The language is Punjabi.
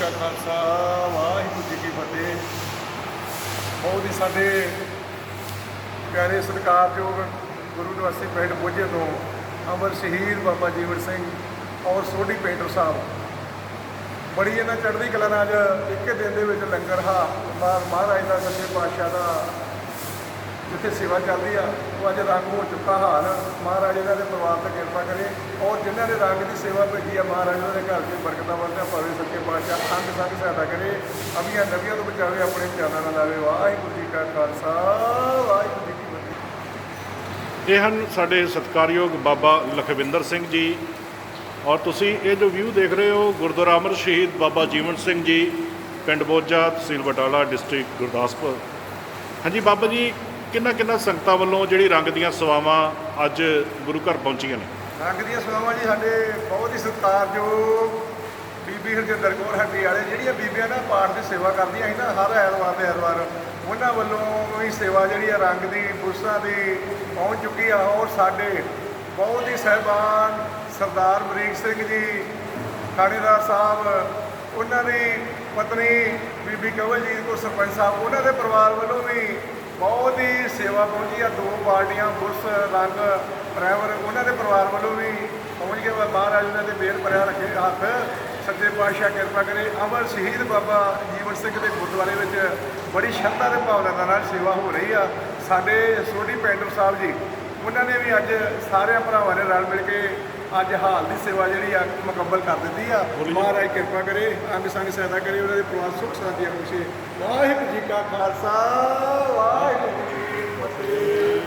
ਕਾ ਖਾਲਸਾ, ਵਾਹਿਗੁਰੂ ਜੀ ਕੀ ਫਤਿਹ। ਬਹੁਤ ਹੀ ਸਾਡੇ ਪਿਆਰੇ ਸਤਿਕਾਰਯੋਗ ਗੁਰੂ ਨਿਵਾਸੀ ਪਿੰਡ ਬੋਝੇ ਤੋਂ ਅਮਰ ਸ਼ਹੀਦ ਬਾਬਾ ਜੀਵਨ ਸਿੰਘ ਔਰ ਸੋਢੀ ਪੇਂਟਰ ਸਾਹਿਬ। ਬੜੀ ਇਹਨਾਂ ਚੜ੍ਹਦੀ ਕਲਾ ਨਾਲ ਅੱਜ ਇੱਕ ਦਿਨ ਦੇ ਵਿੱਚ ਲੰਗਰ ਹਾ ਮਹਾ- ਮਹਾਰਾਜ ਦਾ ਸੱਚੇ ਪਾਤਸ਼ਾਹ ਦਾ ਜਿੱਥੇ ਸੇਵਾ ਚੱਲਦੀ ਆ, ਉਹ ਅੱਜ ਰੰਗ ਹੋ ਚੁੱਕਾ ਹਾਲ। ਮਹਾਰਾਜ ਇਹਨਾਂ ਦੇ ਪਰਿਵਾਰ ਤੇ ਕਿਰਪਾ ਕਰੇ। ਔਰ ਜਿਨ੍ਹਾਂ ਨੇ ਰੰਗ ਦੀ ਸੇਵਾ ਭੇਜੀ ਆ, ਮਹਾਰਾਜ ਉਹਨਾਂ ਦੇ ਘਰ 'ਚ ਬਰਕਤਾਂ ਵਰਤਿਆ ਪਾਵੇ ਸੱਚੇ ਪਾਤਸ਼ਾਹ ਅੰਗ ਸੰਗ ਸਹਾਇਤਾ ਕਰੇ। ਅਮੀਆਂ ਨਵੀਆਂ ਤੋਂ ਬਚਾਵੇ ਆਪਣੇ ਚਾਨਾਂ ਨਾਲ ਲਾਵੇ ਵਾਹਿਗੁਰੂ ਜੀ ਕਾ ਖਾਲਸਾ, ਵਾਹਿਗੁਰੂ ਜੀ ਕੀ ਫਤਿਹ। ਇਹ ਹਨ ਸਾਡੇ ਸਤਿਕਾਰਯੋਗ ਬਾਬਾ ਲਖਵਿੰਦਰ ਸਿੰਘ ਜੀ ਔਰ ਤੁਸੀਂ ਇਹ ਜੋ ਵਿਊ ਦੇਖ ਰਹੇ ਹੋ, ਗੁਰਦੁਆਰਾ ਅਮਰ ਸ਼ਹੀਦ ਬਾਬਾ ਜੀਵਨ ਸਿੰਘ ਜੀ, ਪਿੰਡ ਬੋਜਾ ਤਹਿਸੀਲ ਬਟਾਲਾ, ਡਿਸਟ੍ਰਿਕਟ ਗੁਰਦਾਸਪੁਰ। ਹਾਂਜੀ ਬਾਬਾ ਜੀ ਕਿੰਨਾ ਕਿੰਨਾ ਸੰਗਤਾਂ ਵੱਲੋਂ ਜਿਹੜੀ ਰੰਗ ਦੀਆਂ ਸੇਵਾਵਾਂ ਅੱਜ ਗੁਰੂ ਘਰ ਪਹੁੰਚੀਆਂ ਨੇ? ਰੰਗ ਦੀਆਂ ਸੇਵਾਵਾਂ ਜੀ, ਸਾਡੇ ਬਹੁਤ ਹੀ ਸਤਿਕਾਰਯੋਗ ਬੀਬੀ ਹਰਜਿੰਦਰ ਕੌਰ ਹੱਡੀ ਵਾਲੇ, ਜਿਹੜੀਆਂ ਬੀਬੀਆਂ ਨਾ ਪਾਠ ਦੀ ਸੇਵਾ ਕਰਦੀਆਂ ਸੀ ਨਾ, ਹਰ ਐਤਵਾਰ ਦੇ ਐਤਵਾਰ, ਉਹਨਾਂ ਵੱਲੋਂ ਵੀ ਸੇਵਾ ਜਿਹੜੀ ਆ ਰੰਗ ਦੀ ਪੁਰਸਾਂ ਦੀ ਪਹੁੰਚ ਚੁੱਕੀ ਆ, ਔਰ ਸਾਡੇ ਬਹੁਤ ਹੀ ਸਹਿਬਾਨ ਸਰਦਾਰ ਬਰੀਕ ਸਿੰਘ ਜੀ, ਥਾਣੇਦਾਰ ਸਾਹਿਬ, ਉਹਨਾਂ ਦੀ ਪਤਨੀ ਬੀਬੀ ਕਵਲਜੀਤ ਕੌਰ ਸਰਪੰਚ ਸਾਹਿਬ, ਉਹਨਾਂ ਦੇ ਪਰਿਵਾਰ ਵੱਲੋਂ ਵੀ ਬਹੁਤ ਹੀ ਸੇਵਾ ਪਹੁੰਚੀ ਆ, ਦੋ ਪਾਰਟੀਆਂ, ਬੁਰਸ, ਰੰਗ ਡਰਾਈਵਰ ਉਹਨਾਂ ਦੇ ਪਰਿਵਾਰ ਵੱਲੋਂ ਵੀ ਪਹੁੰਚ ਗਿਆ ਵਾ ਮਹਾਰਾਜ ਉਹਨਾਂ ਦੇ ਬੇਰ ਭਰਿਆ ਰੱਖੇ, ਹੱਥ ਸੱਜੇ ਪਾਤਸ਼ਾਹ ਕਿਰਪਾ ਕਰੇ। ਅਮਰ ਸ਼ਹੀਦ ਬਾਬਾ ਜੀਵਨ ਸਿੰਘ ਦੇ ਗੁਰਦੁਆਰੇ ਵਿੱਚ ਬੜੀ ਸ਼ਰਧਾ ਤੇ ਭਾਵਨਾ ਦੇ ਨਾਲ ਸੇਵਾ ਹੋ ਰਹੀ ਆ। ਸਾਡੇ ਸੋਢੀ ਪੈਂਟਰ ਸਾਹਿਬ ਜੀ, ਉਹਨਾਂ ਨੇ ਵੀ ਅੱਜ ਸਾਰਿਆਂ ਭਰਾਵਾਂ ਨੇ ਰਲ ਮਿਲ ਕੇ ਅੱਜ ਹਾਲ ਦੀ ਸੇਵਾ ਜਿਹੜੀ ਆ ਮੁਕੰਮਲ ਕਰ ਦਿੱਤੀ ਆ। ਮਹਾਰਾਜ ਕਿਰਪਾ ਕਰੇ ਅੰਗ ਸੰਗ ਸਹਾਇਤਾ ਕਰੇ ਉਹਨਾਂ ਦੇ ਪਰਿਵਾਰ ਸੁਖ ਸ਼ਾਂਤੀ ਬਖਸ਼ੇ। ਵਾਹਿਗੁਰੂ ਜੀ ਕਾ ਖਾਲਸਾ ਵਾਹਿਗੁਰੂ ਜੀ ਕੀ ਫਤਿਹ।